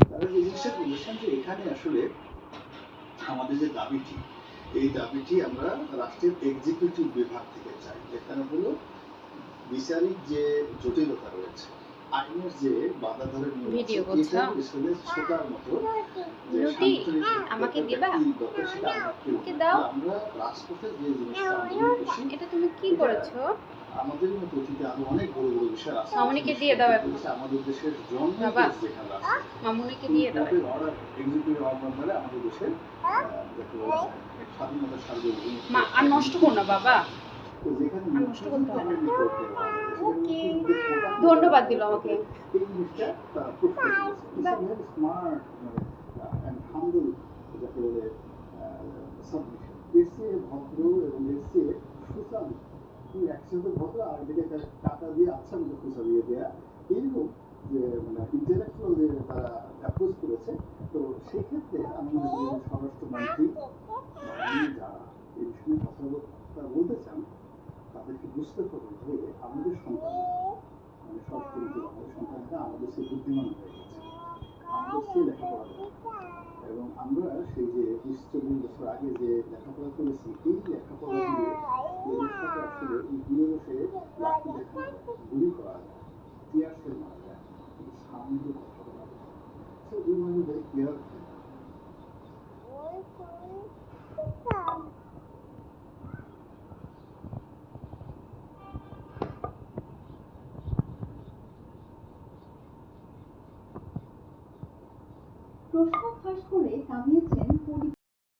তারা যে জিনিসটা বলেছেন যে এখানে আসলে আমাদের যে দাবিটি এই দাবিটি আমরা রাষ্ট্রের এক্সিকিউটিভ বিভাগ থেকে চাই এখানে হলো বিচারিক যে জটিলতা রয়েছে আইনের যে বাধা ধরে ভিডিও করছ? ছোটার মতো রুটি, আমাকে দিবা? আমাকে দাও। আমরা রাজপথে যে জিনিসটা এটা তুমি কি করেছ আমাদের মতো অতীতে আরও অনেক বড় বড় বিষয় আছে মামুনিকে দিয়ে দাও এখন। আমাদের দেশের জন্ম বাবা। যেখানে আছে মামুনিকে দিয়ে দাও অর্ডার এক্সিকিউটিভ অর্ডার দ্বারা আমাদের দেশের স্বাধীনতা সার্বভৌমত্ব মা আর নষ্ট করো না বাবা যেখানে নষ্ট করতে না। ওকে। ধন্যবাদ দিল আমাকে। এই জিনিসটা যাকে বলে, submission. ভদ্র এবং সুচারু তুমি একসাথে আর এদিকে টাকা দিয়ে আচ্ছা মতো খুচা দেয়া। এইরকম যে মানে ইন্টেলেকচুয়াল যে তারা অ্যাপ্রোচ করেছে তো সেই আমি মনে করি স্বরাষ্ট্রমন্ত্রী যারা এই বিষয়ে কথাবার্তা বলতে চান তাদেরকে বুঝতে হবে যে আমাদের সন্তান মানে স্বরাষ্ট্রমন্ত্রী আমাদের সন্তানরা আমাদের সে বুদ্ধিমান হয়ে গেছে। আমাদের সে লেখাপড়া এবং আমরা সেই যে বিশ চল্লিশ বছর আগে যে লেখাপড়া করেছি এই লেখাপড়া দিয়ে কথা বলা সো উই ওয়ান্ট ভেরি প্রশ্ন ফাঁস করে থামিয়েছেন